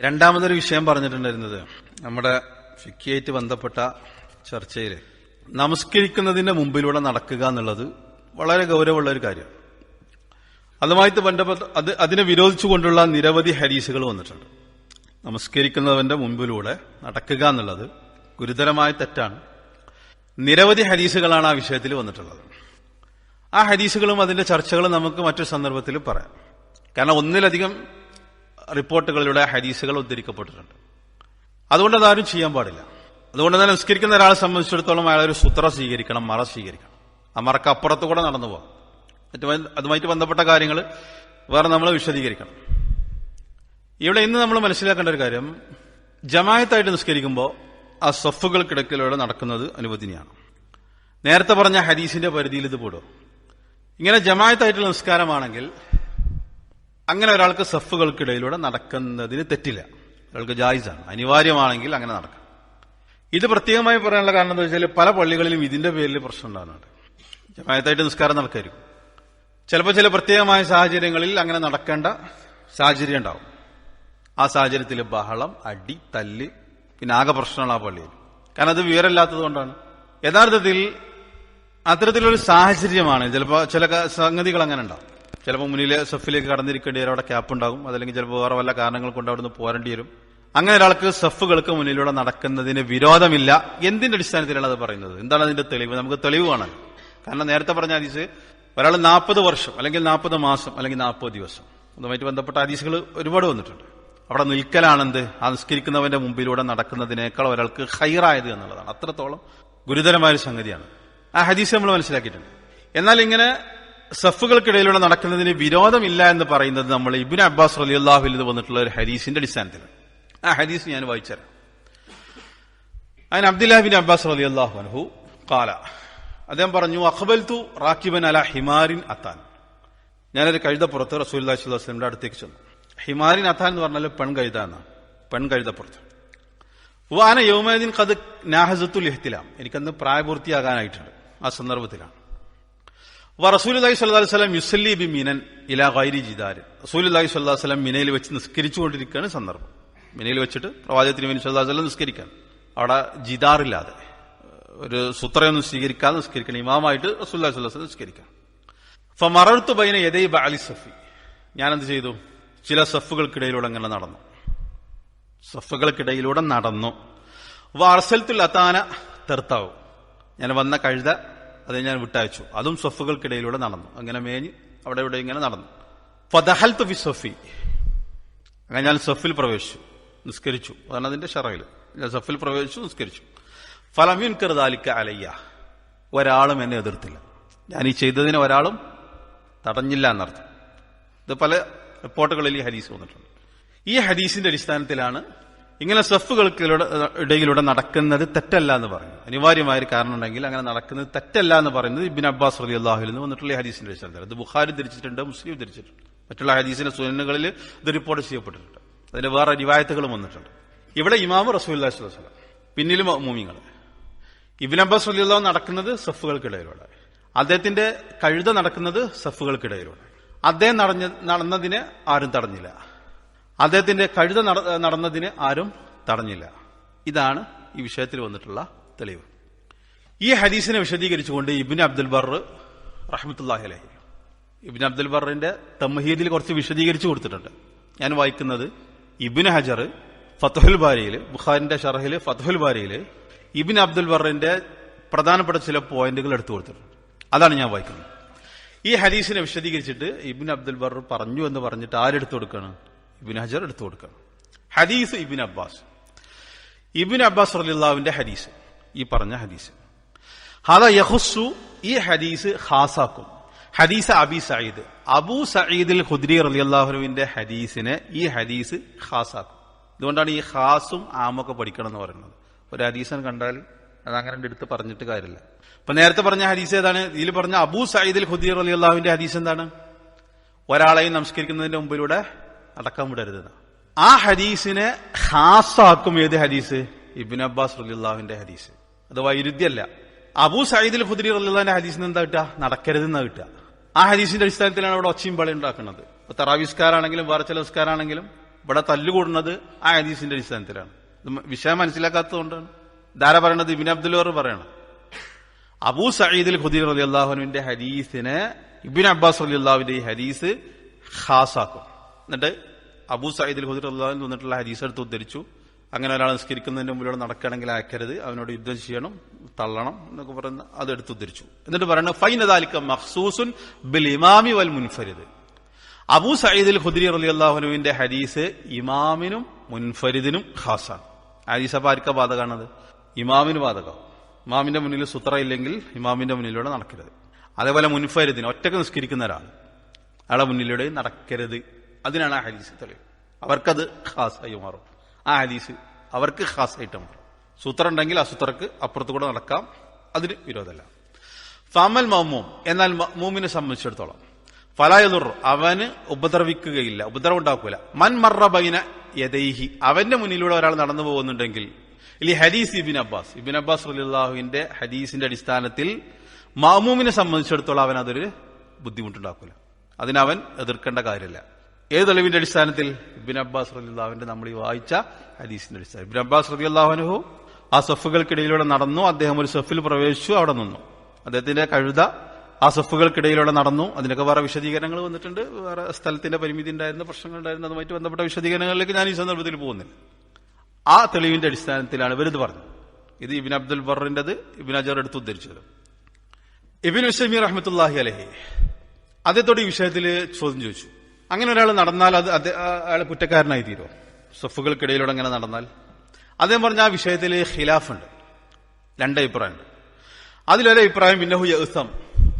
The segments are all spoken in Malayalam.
രണ്ടാമതൊരു വിഷയം പറഞ്ഞിട്ടുണ്ടായിരുന്നത് നമ്മുടെ ഫിക്കിയായിട്ട് ബന്ധപ്പെട്ട ചർച്ചയിൽ നമസ്കരിക്കുന്നതിന്റെ മുമ്പിലൂടെ നടക്കുക എന്നുള്ളത് വളരെ ഗൗരവമുള്ള ഒരു കാര്യം. അതുമായിട്ട് ബന്ധപ്പെട്ട അത് അതിനെ വിരോധിച്ചുകൊണ്ടുള്ള നിരവധി ഹരീസുകൾ വന്നിട്ടുണ്ട്. നമസ്കരിക്കുന്നവന്റെ മുമ്പിലൂടെ നടക്കുക എന്നുള്ളത് ഗുരുതരമായ തെറ്റാണ്. നിരവധി ഹരീസുകളാണ് ആ വിഷയത്തിൽ വന്നിട്ടുള്ളത്. ആ ഹരീസുകളും അതിന്റെ ചർച്ചകളും നമുക്ക് മറ്റൊരു സന്ദർഭത്തിൽ പറയാം. കാരണം ഒന്നിലധികം റിപ്പോർട്ടുകളിലൂടെ ഹദീസുകൾ ഉദ്ധരിക്കപ്പെട്ടിട്ടുണ്ട്. അതുകൊണ്ട് അതാരും ചെയ്യാൻ പാടില്ല. അതുകൊണ്ട് തന്നെ നിസ്കരിക്കുന്ന ഒരാളെ സംബന്ധിച്ചിടത്തോളം അയാൾ ഒരു സുത്ര സ്വീകരിക്കണം മറ സ്വീകരിക്കണം. ആ മറക്ക് അപ്പുറത്ത് കൂടെ നടന്നു പോകാം അതുമായിട്ട് ബന്ധപ്പെട്ട കാര്യങ്ങൾ വേറെ നമ്മൾ വിശദീകരിക്കണം. ഇവിടെ ഇന്ന് നമ്മൾ മനസ്സിലാക്കേണ്ട ഒരു കാര്യം ജമായത്തായിട്ട് നിസ്കരിക്കുമ്പോൾ ആ സഫുകൾക്കിടക്കിലൂടെ നടക്കുന്നത് അനുവദിനിയാണ്. നേരത്തെ പറഞ്ഞ ഹദീസിന്റെ പരിധിയിൽ ഇത് പോടും. ഇങ്ങനെ ജമായത്തായിട്ടുള്ള നിസ്കാരമാണെങ്കിൽ അങ്ങനെ ഒരാൾക്ക് സഫുകൾക്കിടയിലൂടെ നടക്കുന്നതിന് തെറ്റില്ല. ഒരാൾക്ക് ജായിസാണ്. അനിവാര്യമാണെങ്കിൽ അങ്ങനെ നടക്കാം. ഇത് പ്രത്യേകമായി പറയാനുള്ള കാരണം എന്താ വെച്ചാൽ പല പള്ളികളിലും ഇതിന്റെ പേരിൽ പ്രശ്നം ഉണ്ടാകുന്നുണ്ട്. ജമായത്തായിട്ട് നിസ്കാരം നടക്കായിരിക്കും. ചിലപ്പോൾ ചില പ്രത്യേകമായ സാഹചര്യങ്ങളിൽ അങ്ങനെ നടക്കേണ്ട സാഹചര്യം ഉണ്ടാവും. ആ സാഹചര്യത്തിൽ ബഹളം അടി തല്ല് പിന്നെ ആകെ പ്രശ്നമാണ് ആ പള്ളിയിൽ. കാരണം അത് വിവരമില്ലാത്തത് കൊണ്ടാണ്. യഥാർത്ഥത്തിൽ അത്തരത്തിലൊരു സാഹചര്യമാണ്. ചിലപ്പോൾ ചില സംഗതികൾ അങ്ങനെ ഉണ്ടാവും. ചിലപ്പോൾ മുന്നിലെ സഫിലേക്ക് കടന്നിരിക്കേണ്ടി വരും അവിടെ ക്യാപ്പ് ഉണ്ടാകും. അതല്ലെങ്കിൽ ചിലപ്പോൾ വേറെ വല്ല കാരണങ്ങൾ കൊണ്ട് അവിടുന്ന് പോരേണ്ടി വരും. അങ്ങനെ ഒരാൾക്ക് സഫുകൾക്ക് മുന്നിലൂടെ നടക്കുന്നതിന് വിരോധമില്ല. എന്തിന്റെ അടിസ്ഥാനത്തിലാണ് അത് പറയുന്നത്? എന്താണ് അതിന്റെ തെളിവ്? നമുക്ക് തെളിവ് കാണാൻ. കാരണം നേരത്തെ പറഞ്ഞ ഹദീസ് ഒരാൾ നാൽപ്പത് വർഷം അല്ലെങ്കിൽ നാൽപ്പത് മാസം അല്ലെങ്കിൽ നാൽപ്പത് ദിവസം. അതുമായിട്ട് ബന്ധപ്പെട്ട ഹദീസുകൾ ഒരുപാട് വന്നിട്ടുണ്ട്. അവിടെ നിൽക്കലാണെന്ത്? ആ നിസ്കരിക്കുന്നവന്റെ മുമ്പിലൂടെ നടക്കുന്നതിനേക്കാൾ ഒരാൾക്ക് ഹൈറായത് എന്നുള്ളതാണ്. അത്രത്തോളം ഗുരുതരമായ ഒരു സംഗതിയാണ്. ആ ഹദീസ് നമ്മൾ മനസ്സിലാക്കിയിട്ടുണ്ട്. എന്നാൽ ഇങ്ങനെ സഫുകൾക്കിടയിലൂടെ നടക്കുന്നതിന് വിരോധമില്ല എന്ന് പറയുന്നത് നമ്മൾ ഇബിൻ അബ്ബാസ് അലി അള്ളാഹുൽ ഇത് വന്നിട്ടുള്ള ഒരു ഹദീസിന്റെ അടിസ്ഥാനത്തിലാണ്. ആ ഹദീസ് ഞാൻ വായിച്ചുതരാം അതിന് അബ്ദുല്ലാഹിബിൻ അബ്ബാസ് അലി അള്ളാഹു അൻഹു കാല അദ്ദേഹം പറഞ്ഞു അഖബൽത്തു റാക്കിബൻ അല ഹിമാരിൻ അത്താൻ. ഞാനൊരു കഴുതപ്പുറത്ത് റസൂൽ വസ്ലമിന്റെ അടുത്തേക്ക് ചെന്നു. ഹിമാരിൻ അത്താൻ എന്ന് പറഞ്ഞാൽ പെൺകഴുത എന്നാണ് പെൺകഴുതപ്പുറത്ത് വാന യോമദീൻ കത് നാഹസത്തുൽ ഇഹ്തിലാം. എനിക്കന്ന് പ്രായപൂർത്തിയാകാനായിട്ടുണ്ട്. ആ സന്ദർഭത്തിലാണ്. വസല്ലം യുസല്ലി ബി മിനൻ ഇലാ ഗൈരി ജിദാർ റസൂലുല്ലാഹി സ്വല്ലല്ലാഹു അലൈഹി വസല്ലം മിനയിൽ വെച്ച് നിസ്കരിച്ചുകൊണ്ടിരിക്കുകയാണ് സന്ദർഭം. മിനയിൽ വെച്ചിട്ട് പ്രവാചകത്തിന് വേണ്ടി സ്വല്ലല്ലാഹു അലൈഹി വസല്ലം നിസ്കരിക്കാൻ. അവിടെ ജിദാറില്ലാതെ ഒരു സുത്രയൊന്നും സ്വീകരിക്കാതെ നിസ്കരിക്കണം. ഇമാമായിട്ട് റസൂലുള്ളാഹി സ്വല്ലല്ലാഹു അലൈഹി വസല്ലം ഫ ഫമറർത്തു ബൈന യദൈ ബഅലി സഫി. ഞാൻ എന്ത് ചെയ്തു? ചില സഫുകൾക്കിടയിലൂടെ അങ്ങനെ നടന്നു. സഫുകൾക്കിടയിലൂടെ നടന്നു. വാർസൽത്തുൽ അത്താന തെർത്താവും. ഞാൻ വന്ന കഴുത അത് ഞാൻ വിട്ടയച്ചു. അതും സൊഫുകൾക്കിടയിലൂടെ നടന്നു. അങ്ങനെ മേഞ്ഞ് അവിടെ ഇവിടെ ഇങ്ങനെ നടന്നു. ഫദഹൽത്തു ഫി സഫി അങ്ങനെ ഞാൻ സഫിൽ പ്രവേശിച്ചു. നിസ്കരിച്ചു. അതാണ് അതിന്റെ ഷറയിൽ. ഞാൻ സഫിൽ പ്രവേശിച്ചു നിസ്കരിച്ചു. ഫലമീൻ കറുതാലിക്ക അലയ്യ. ഒരാളും എന്നെ എതിർത്തില്ല. ഞാൻ ഈ ചെയ്തതിന് ഒരാളും തടഞ്ഞില്ല എന്നർത്ഥം. ഇത് പല റിപ്പോർട്ടുകളിൽ ഈ ഹദീസ് വന്നിട്ടുണ്ട്. ഈ ഹദീസിന്റെ അടിസ്ഥാനത്തിലാണ് ഇങ്ങനെ സഫുകൾക്ക് ഇടയിലൂടെ നടക്കുന്നത് തെറ്റല്ല എന്ന് പറഞ്ഞു അനിവാര്യമായ ഒരു കാരണം ഉണ്ടെങ്കിൽ അങ്ങനെ നടക്കുന്നത് തെറ്റല്ല എന്ന് പറയുന്നത് ഇബിൻ അബ്ബാസ് റലി അള്ളാഹുൽ നിന്ന് വന്നിട്ടുള്ള ഹദീസിന്റെ അടിസ്ഥാനത്തിൽ അത് ബുഖാരി ധരിച്ചിട്ടുണ്ട് മുസ്ലിം ധരിച്ചിട്ടുണ്ട്. മറ്റുള്ള ഹദീസിന്റെ സുനനുകളിൽ ഇത് റിപ്പോർട്ട് ചെയ്യപ്പെട്ടിട്ടുണ്ട്. അതിന് വേറെ റിവായത്തുകളും വന്നിട്ടുണ്ട്. ഇവിടെ ഇമാമ് റസൂൽ വസ്ലം പിന്നിലും മൂമിങ്ങൾ ഇബിൻ അബ്ബാസ് റലി അള്ളാഹു നടക്കുന്നത് സഫുകൾക്കിടയിലൂടെ അദ്ദേഹത്തിന്റെ കഴുത നടക്കുന്നത് സഫുകൾക്കിടയിലൂടെ അദ്ദേഹം നടഞ്ഞ നടന്നതിന് ആരും തടഞ്ഞില്ല. അദ്ദേഹത്തിന്റെ കഴുത നട- നടന്നതിന് ആരും തടഞ്ഞില്ല. ഇതാണ് ഈ വിഷയത്തിൽ വന്നിട്ടുള്ള തെളിവ്. ഈ ഹദീസിനെ വിശദീകരിച്ചുകൊണ്ട് ഇബിൻ അബ്ദുൽ ബർ റഹ്മത്തുല്ലാഹി അലഹി. ഇബിൻ അബ്ദുൽ ബറിന്റെ തമ്മഹീദിൽ കുറച്ച് വിശദീകരിച്ചു കൊടുത്തിട്ടുണ്ട്. ഞാൻ വായിക്കുന്നത് ഇബിൻ ഹജർ ഫത്തുഹുൽ ബാരിയിൽ ബുഖാരിന്റെ ഷറഹിൽ ഫത്തുഹുൽ ബാരിയിൽ ഇബിൻ അബ്ദുൽ ബറിന്റെ പ്രധാനപ്പെട്ട ചില പോയിന്റുകൾ എടുത്തു കൊടുത്തിട്ടുണ്ട്. അതാണ് ഞാൻ വായിക്കുന്നത്. ഈ ഹദീസിനെ വിശദീകരിച്ചിട്ട് ഇബിൻ അബ്ദുൽ ബർ പറഞ്ഞു എന്ന് പറഞ്ഞിട്ട് ആരെടുത്തു കൊടുക്കണം? ഇബിൻ ഹജർ എടുത്തു കൊടുക്കണം. ഹദീസ് ഇബിൻ അബ്ബാസ്. ഇബിൻ അബ്ബാസ് റലിള്ളാവിന്റെ ഹദീസ്. ഈ പറഞ്ഞ ഹദീസ്. ഹദ യഹുസു ഈ ഹദീസ് ഖാസാക്കും. ഹദീസ് അബി സയ്യിദ് അബൂ സയ്യിദുൽ ഖുദ്രി റലിയല്ലാഹുവിന്റെ ഹദീസിനെ ഈ ഹദീസ് ഖാസാക്കും. ഇതുകൊണ്ടാണ് ഈ ഖാസും ആമൊക്കെ പഠിക്കണം എന്ന് പറയുന്നത്. ഒരു ഹദീസൻ കണ്ടാൽ അത് അങ്ങനെ എടുത്ത് പറഞ്ഞിട്ട് കാര്യമില്ല. ഇപ്പൊ നേരത്തെ പറഞ്ഞ ഹദീസ് ഏതാണ്? ഇതിൽ പറഞ്ഞ അബൂ സയ്യിദുൽ ഖുദ്രി റലിയല്ലാഹുവിന്റെ ഹദീസ് എന്താണ്? ഒരാളെയും നമസ്കരിക്കുന്നതിന്റെ മുമ്പിലൂടെ അടക്കം വിടരുത്. ആ ഹദീസിനെ ഹാസാക്കും ഏത് ഹദീസ്? ഇബിൻ അബ്ബാസ് റലിള്ളാഹുവിന്റെ ഹദീസ്. അത് വൈരുദ്ധ്യല്ല. അബൂ സയ്യിദുൽ ഖുദ്രി റലിള്ളാന്റെ ഹദീസിന് എന്താ കിട്ടുക? നടക്കരുതെന്നാ കിട്ടുക. ആ ഹദീസിന്റെ അടിസ്ഥാനത്തിലാണ് ഇവിടെ ഒച്ചയും പളി ഉണ്ടാക്കുന്നത്. തറാവിസ്കാരാണെങ്കിലും വേറെ ചില വിസ്കാരാണെങ്കിലും ഇവിടെ തല്ലുകൂടുന്നത് ആ ഹദീസിന്റെ അടിസ്ഥാനത്തിലാണ്. വിഷയം മനസ്സിലാക്കാത്തതുകൊണ്ടാണ് ധാര പറയണത്? ഇബിൻ അബ്ദുല്ലോർ പറയണം. അബൂ സയ്യിദുൽ ഖുദീർ അലി അള്ളാഹുവിന്റെ ഹദീസിനെ ഇബിൻ അബ്ബാസ് അലി അള്ളാഹുവിന്റെ ഈ ഹദീസ് ഖാസാക്കും. എന്നിട്ട് അബൂ സയ്യിദ് ഖുദീർ അള്ളാഹുവിന് തന്നിട്ടുള്ള ഹദീസ് എടുത്ത് ഉദ്ധരിച്ചു. അങ്ങനെ ഒരാൾ നിസ്കരിക്കുന്നതിന്റെ മുമ്പിലൂടെ നടക്കുകയാണെങ്കിൽ അയക്കരുത് അവനോട് യുദ്ധം ചെയ്യണം തള്ളണം എന്നൊക്കെ പറയുന്ന അത് എടുത്ത് ഉദ്ധരിച്ചു. എന്നിട്ട് പറയുന്നത് ഫൈനദാലിക്ക മഖ്സൂസുൻ ബിൽ ഇമാമി വൽ മുൻഫരിദ്. അബൂ സയ്യിദ് ഖുദരി അലി അള്ളാഹുനുവിന്റെ ഹദീസ് ഇമാമിനും മുൻഫരിദിനും ഖാസാണ്. ഹദീസ് അപ്പൊ ആർക്കാ ബാധകാണത്? ഇമാമിന് ബാധകം ഇമാമിന്റെ മുന്നിൽ സുത്ര ഇല്ലെങ്കിൽ ഇമാമിന്റെ മുന്നിലൂടെ നടക്കരുത്. അതേപോലെ മുൻഫരിദിന് ഒറ്റയ്ക്ക് നിസ്കരിക്കുന്ന ഒരാൾ അയാളെ മുന്നിലൂടെ നടക്കരുത്. അതിനാണ് ആ ഹദീസ് തെളിവ്. അവർക്കത് ഖാസായി മാറും. ആ ഹദീസ് അവർക്ക് ഖാസായിട്ട് മാറും. സൂത്രം ഉണ്ടെങ്കിൽ ആ സൂത്രക്ക് അപ്പുറത്ത് കൂടെ നടക്കാം. അതിന് വിരോധമല്ല. ഫാമൽ മമ്മൂം എന്നാൽ മമ്മൂമിനെ സംബന്ധിച്ചിടത്തോളം. ഫലായുർ അവന് ഉപദ്രവിക്കുകയില്ല ഉപദ്രവം ഉണ്ടാക്കൂല മൻ മറബൈന യദൈഹി അവന്റെ മുന്നിലൂടെ ഒരാൾ നടന്നു പോകുന്നുണ്ടെങ്കിൽ ഇല്ലി ഹദീസ് ഇബിൻ അബ്ബാസ്. ഇബിൻ അബ്ബാസ് അലിള്ളാഹുവിന്റെ ഹദീസിന്റെ അടിസ്ഥാനത്തിൽ മാമൂമിനെ സംബന്ധിച്ചിടത്തോളം അവൻ അതൊരു ബുദ്ധിമുട്ടുണ്ടാക്കൂല അതിനവൻ എതിർക്കേണ്ട കാര്യമില്ല. ഏത് തെളിവിന്റെ അടിസ്ഥാനത്തിൽ? ഇബിൻ അബ്ബാസ് റലിള്ളാഹുവിന്റെ നമ്മൾ ഈ വായിച്ച ഹദീസിന്റെ അടിസ്ഥാനം ഇബിൻ അബ്ബാസ് റലിള്ളാഹുനുഹു ആ സഫുകൾക്കിടയിലൂടെ നടന്നു. അദ്ദേഹം ഒരു സഫിൽ പ്രവേശിച്ചു അവിടെ നിന്നു. അദ്ദേഹത്തിന്റെ കഴുത ആ സഫുകൾക്കിടയിലൂടെ നടന്നു. അതിനൊക്കെ വേറെ വിശദീകരണങ്ങൾ വന്നിട്ടുണ്ട്. വേറെ സ്ഥലത്തിന്റെ പരിമിതി ഉണ്ടായിരുന്ന പ്രശ്നങ്ങൾ ഉണ്ടായിരുന്നു. അതുമായിട്ട് ബന്ധപ്പെട്ട വിശദീകരണങ്ങളിലേക്ക് ഞാൻ ഈ സന്ദർഭത്തിൽ പോകുന്നില്ല. ആ തെളിവിന്റെ അടിസ്ഥാനത്തിലാണ് ഇവരിത് പറഞ്ഞത്. ഇത് ഇബിൻ അബ്ദുൽ ബറിന്റേത് ഇബിൻ അജർ എടുത്ത് ഉദ്ധരിച്ചത്. ഇബിൻ ഉസൈമി റഹ്മത്തുല്ലാഹി അലഹി അദ്ദേഹത്തോട് ഈ വിഷയത്തിൽ ചോദ്യം ചോദിച്ചു. അങ്ങനെ ഒരാൾ നടന്നാൽ അത് അയാൾ കുറ്റക്കാരനായി തീരുമോ സഫുകൾക്കിടയിലൂടെ അങ്ങനെ നടന്നാൽ? അദ്ദേഹം പറഞ്ഞ ആ വിഷയത്തിൽ ഖിലാഫുണ്ട്. രണ്ട് ഉണ്ട് അതിലൊരു അഭിപ്രായം പിന്നഹു യഹ്സം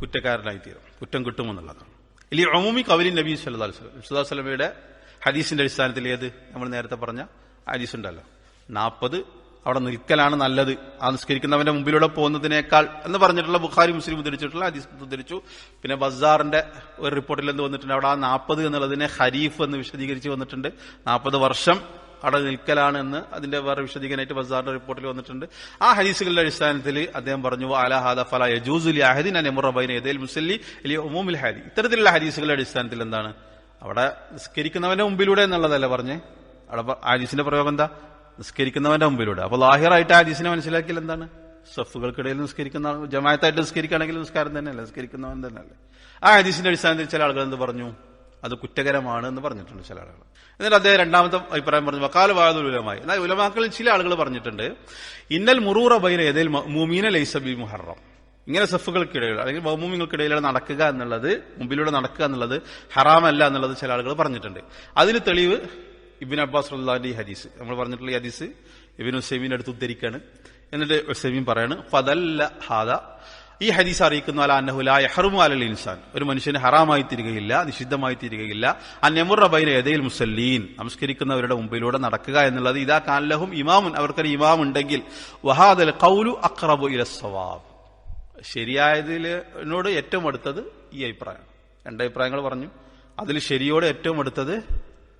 കുറ്റക്കാരനായി തീരും. കുറ്റം കിട്ടുമെന്നുള്ളതാണ് ഇല്ലി ഒമൂമി കവലി നബി സല്ലാ വസ്ലം സ്വലമയുടെ ഹദീസിന്റെ അടിസ്ഥാനത്തിൽ ഏത്? നമ്മൾ നേരത്തെ പറഞ്ഞ ഹദീസ് ഉണ്ടല്ലോ നാൽപ്പത് അവിടെ നിൽക്കലാണ് നല്ലത്. ആ നിസ്കരിക്കുന്നവന്റെ മുമ്പിലൂടെ പോകുന്നതിനേക്കാൾ എന്ന് പറഞ്ഞിട്ടുള്ള ബുഖാരി മുസ്ലിം ഉദ്ധരിച്ചിട്ടുള്ള ഹദീസ് ഉദ്ധരിച്ചു പിന്നെ ബസാറിന്റെ ഒരു റിപ്പോർട്ടിൽ എന്ത് വന്നിട്ടുണ്ട്? അവിടെ ആ നാൽപ്പത് എന്നുള്ളതിനെ ഹരീഫ് എന്ന് വിശദീകരിച്ച് വന്നിട്ടുണ്ട്. നാൽപ്പത് വർഷം അവിടെ നിൽക്കലാണ് എന്ന് അതിന്റെ വേറെ വിശദീകരണമായിട്ട് ബസാറിന്റെ റിപ്പോർട്ടിൽ വന്നിട്ടുണ്ട്. ആ ഹദീസുകളുടെ അടിസ്ഥാനത്തിൽ അദ്ദേഹം പറഞ്ഞു അലഹാദ ഫല യജൂസുലി അഹദിൻ അനെമുറബൈൻ ഏതേൽ മുസല്ലി അലി ഒമൂമിൽ ഹാദി. ഇത്തരത്തിലുള്ള ഹദീസുകളുടെ അടിസ്ഥാനത്തിൽ എന്താണ്? അവിടെ നിസ്കരിക്കുന്നവന്റെ മുമ്പിലൂടെ എന്നുള്ളതല്ല പറഞ്ഞേ? അവിടെ ഹദീസിന്റെ പ്രയോഗം എന്താ? നിസ്കരിക്കുന്നവന്റെ മുമ്പിലൂടെ. അപ്പൊ ലാഹിറായിട്ട് ഹദീസിനെ മനസ്സിലാക്കിയാൽ എന്താണ്? സഫുകൾക്കിടയിൽ നിസ്കരിക്കുന്ന ജമായത്തായിട്ട് നിസ്കരിക്കുകയാണെങ്കിൽ നിസ്കാരം തന്നെയല്ലേ? നിസ്കരിക്കുന്നവൻ തന്നെയല്ലേ? ആ ഹദീസിന്റെ അടിസ്ഥാനത്തിൽ ചില ആളുകൾ എന്ത് പറഞ്ഞു? അത് കുറ്റകരമാണ് എന്ന് പറഞ്ഞിട്ടുണ്ട് ചില ആളുകൾ. എന്നിട്ട് അദ്ദേഹം രണ്ടാമത്തെ അഭിപ്രായം പറഞ്ഞു വക്കാൽ വാദ ഉലമായി എന്നാൽ ഉലമാക്കളിൽ ചില ആളുകൾ പറഞ്ഞിട്ടുണ്ട് ഇന്നൽ മുറൂറ ബൈന ഏതേൽ മൂമീന ലൈസബി മുഹറം. ഇങ്ങനെ സഫുകൾക്കിടയിൽ അല്ലെങ്കിൽ മൗമൂമികൾക്കിടയിലൂടെ നടക്കുക എന്നുള്ളത് മുമ്പിലൂടെ നടക്കുക എന്നുള്ളത് ഹറാമല്ല എന്നുള്ളത് ചില ആളുകൾ പറഞ്ഞിട്ടുണ്ട്. അതിന് തെളിവ് ഇബിൻ അബ്ബാസ് അള്ളാഹിന്റെ ഈ ഹദീസ്. നമ്മൾ പറഞ്ഞിട്ടുള്ള ഈ ഹദീസ് ഇബിൻ ഹുസൈമിന്റെ അടുത്ത് ഉദ്ധരിക്കാണ്. എന്നിട്ട് ഉസൈമീൻ പറയാണ് ഫതല്ല ഹാദ. ഈ ഹദീസ് അറിയിക്കുന്ന അല അന്നഹുല യഹറുമു അലൽ ഇൻസാൻ. ഒരു മനുഷ്യന് ഹറാമായി തീരുകയില്ല നിഷിദ്ധമായി തീരുകയില്ല. അന്നെമുറ ബൈന യദയിൽ മുസല്ലീൻ. നമസ്കരിക്കുന്നവരുടെ മുമ്പിലൂടെ നടക്കുക എന്നുള്ളത് ഇതാ കാലഹും ഇമാമുൻ. അവർക്കൊരു ഇമാം ഉണ്ടെങ്കിൽ വഹാദൽ കൗലു അക്രബു ഇല സവാബ് ശരിയായതിനോട് ഏറ്റവും അടുത്തത് ഈ അഭിപ്രായം രണ്ട് അഭിപ്രായങ്ങൾ പറഞ്ഞു. അതിൽ ശരിയോട് ഏറ്റവും അടുത്തത്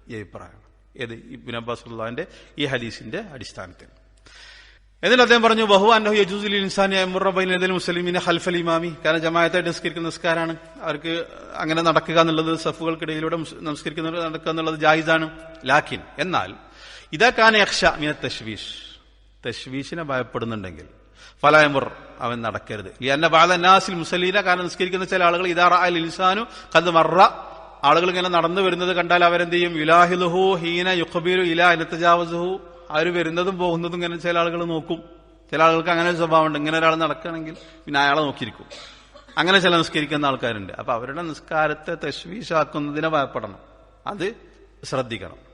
ഈ അഭിപ്രായമാണ്. ഏത്? ഇബിൻ അബ്ബാസ് ഉള്ളാന്റെ ഈ ഹദീസിന്റെ അടിസ്ഥാനത്തിൽ. എന്നിട്ട് അദ്ദേഹം പറഞ്ഞു ബഹു അന്നഹു യജൂസുൽ ഇൻസാൻ മുറബൈൻ മുസ്ലിമിനെ ഹൽഫൽ ഇമാമി. കാരണം ജമായത്തായിട്ട് നിസ്കരിക്കുന്ന നിസ്കാരമാണ് അവർക്ക് അങ്ങനെ നടക്കുക എന്നുള്ളത് സഫുകൾക്കിടയിലൂടെ നമസ്കരിക്കുന്ന നടക്കുക എന്നുള്ളത് ജായിസാണ്. ലാക്കിൻ എന്നാൽ ഇതാ കാന യക്ഷ മീന തശ്വീഷ്. തശ്വീഷിനെ ഭയപ്പെടുന്നുണ്ടെങ്കിൽ ഫലായമുർ അവൻ നടക്കരുത്. ഈ എന്നെ ബാലനാസിൽ മുസലീന കാരണം നിസ്കരിക്കുന്ന ചില ആളുകൾ ഇതാ അൽ ഇൻസാനു കത് മറ ആളുകൾ ഇങ്ങനെ നടന്നു വരുന്നത് കണ്ടാൽ അവരെന്ത് ചെയ്യും ഇലാഹിലുഹു ഹീന യുഖബീലു ഇലാ അനത്തജാവസുഹു അവർ വരുന്നതും പോകുന്നതും ഇങ്ങനെ ചില ആളുകൾ നോക്കും. ചില ആളുകൾക്ക് അങ്ങനെ ഒരു സ്വഭാവമുണ്ട്. ഇങ്ങനെ ഒരാൾ നടക്കുകയാണെങ്കിൽ പിന്നെ അയാളെ നോക്കിയിരിക്കും. അങ്ങനെ ചില നിസ്കരിക്കുന്ന ആൾക്കാരുണ്ട്. അപ്പൊ അവരുടെ നിസ്കാരത്തെ തശ്വീഷാക്കുന്നതിനെ ഭയപ്പെടണം. അത് ശ്രദ്ധിക്കണം.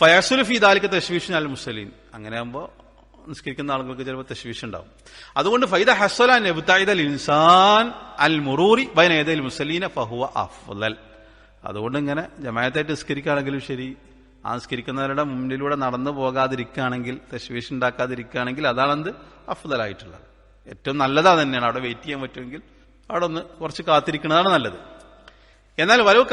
ഫയസുൽ ഫിദാലിക്ക് തശ്വീഷൻ അൽ മുസ്ലിം അങ്ങനെ ആകുമ്പോൾ നിസ്കരിക്കുന്ന ആളുകൾക്ക് ചിലപ്പോൾ തശ്വീഷ് ഉണ്ടാവും അതുകൊണ്ട് ഫൈദ ഹസ്വലാൻ ഇൻസാൻ അൽ മുറൂറി ബൈന ഏതൽ മുസലീന ഫഹുവ അഫ്ലൽ അതുകൊണ്ട് ഇങ്ങനെ ജമായത്തായിട്ട് നിസ്കരിക്കുകയാണെങ്കിലും ശരി. ആ നിസ്കരിക്കുന്നവരുടെ മുന്നിലൂടെ നടന്നു പോകാതിരിക്കുകയാണെങ്കിൽ തശ്വീഷ് ഉണ്ടാക്കാതിരിക്കുകയാണെങ്കിൽ അതാണെന്ത്? അഫ്ദലായിട്ടുള്ളത്. ഏറ്റവും നല്ലതാ തന്നെയാണ്. അവിടെ വെയിറ്റ് ചെയ്യാൻ പറ്റുമെങ്കിൽ അവിടെ ഒന്ന് കുറച്ച് കാത്തിരിക്കുന്നതാണ് നല്ലത്. എന്നാൽ വലു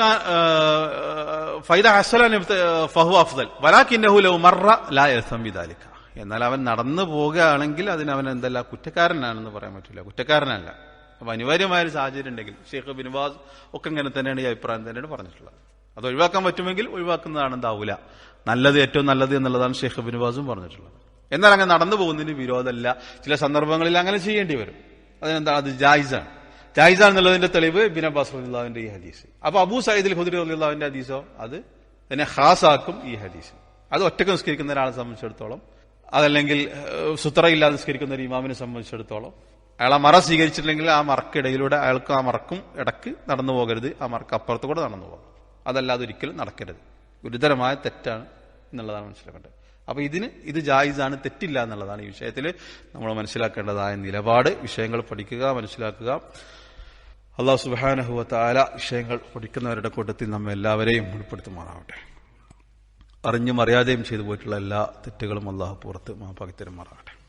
ഫൈദ ഹസല ഫഹു അഫ്ദൽ. വലാഖിന്നഹു ലൗ മറ ലാ സംവിധാലിക്ക എന്നാൽ അവൻ നടന്നു പോകുകയാണെങ്കിൽ അതിന് അവൻ എന്തല്ല? കുറ്റക്കാരനാണെന്ന് പറയാൻ പറ്റില്ല. കുറ്റക്കാരനല്ല. അപ്പൊ അനിവാര്യമായ ഒരു സാഹചര്യം ഉണ്ടെങ്കിൽ ഷെയ്ഖ് ബിൻവാസ് ഒക്കെ ഇങ്ങനെ തന്നെയാണ് ഈ അഭിപ്രായം തന്നെയാണ് പറഞ്ഞിട്ടുള്ളത്. അത് ഒഴിവാക്കാൻ പറ്റുമെങ്കിൽ ഒഴിവാക്കുന്നതാണ് എന്താവൂല. നല്ലത് ഏറ്റവും നല്ലത് എന്നുള്ളതാണ് ഷെയ്ഖ് ബിൻവാസും പറഞ്ഞിട്ടുള്ളത്. എന്നാൽ അങ്ങനെ നടന്നു പോകുന്നതിന് വിരോധമല്ല. ചില സന്ദർഭങ്ങളിൽ അങ്ങനെ ചെയ്യേണ്ടി വരും. അതിനെന്താ? അത് ജായിസാണ്. ജായിസാണെന്നുള്ളതിന്റെ തെളിവ് ബിൻ അബ്ബാസ് റളിയല്ലാഹുവിന്റെ ഈ ഹദീസ്. അപ്പൊ അബൂ സയ്യിദ് ഖുദ്രി റളിയല്ലാഹുവിന്റെ ഹദീസോ? അത് എന്നെ ഹാസാക്കും ഈ ഹദീസ്. അത് ഒറ്റയ്ക്ക് നിസ്കരിക്കുന്ന ഒരാളെ സംബന്ധിച്ചിടത്തോളം അതല്ലെങ്കിൽ ഏഹ്, സുത്രയില്ലാതെ നിസ്കരിക്കുന്ന ഒരു ഇമാമിനെ സംബന്ധിച്ചിടത്തോളം അയാൾ ആ മറ സ്വീകരിച്ചിട്ടില്ലെങ്കിൽ ആ മറക്കിടയിലൂടെ അയാൾക്ക് ആ മറക്കും ഇടയ്ക്ക് നടന്നു പോകരുത്. ആ മറക്ക് അപ്പുറത്ത് കൂടെ നടന്നു പോകണം അതല്ലാതെ ഒരിക്കലും നടക്കരുത്. ഗുരുതരമായ തെറ്റാണ് എന്നുള്ളതാണ് മനസ്സിലാക്കേണ്ടത്. അപ്പൊ ഇതിന് ഇത് ജായിസാണ് തെറ്റില്ല എന്നുള്ളതാണ് ഈ വിഷയത്തിൽ നമ്മൾ മനസ്സിലാക്കേണ്ടതായ നിലപാട്. വിഷയങ്ങൾ പഠിക്കുക മനസ്സിലാക്കുക. അള്ളാഹു സുബാനഹുവ താല വിഷയങ്ങൾ പഠിക്കുന്നവരുടെ കൂട്ടത്തിൽ നമ്മെ എല്ലാവരെയും ഉൾപ്പെടുത്തുമാറാവട്ടെ. അറിഞ്ഞും അറിയാതെയും ചെയ്തു പോയിട്ടുള്ള എല്ലാ തെറ്റുകളും അള്ളാഹു പുറത്ത് മാപ്പാക്കി തരുമാറാകട്ടെ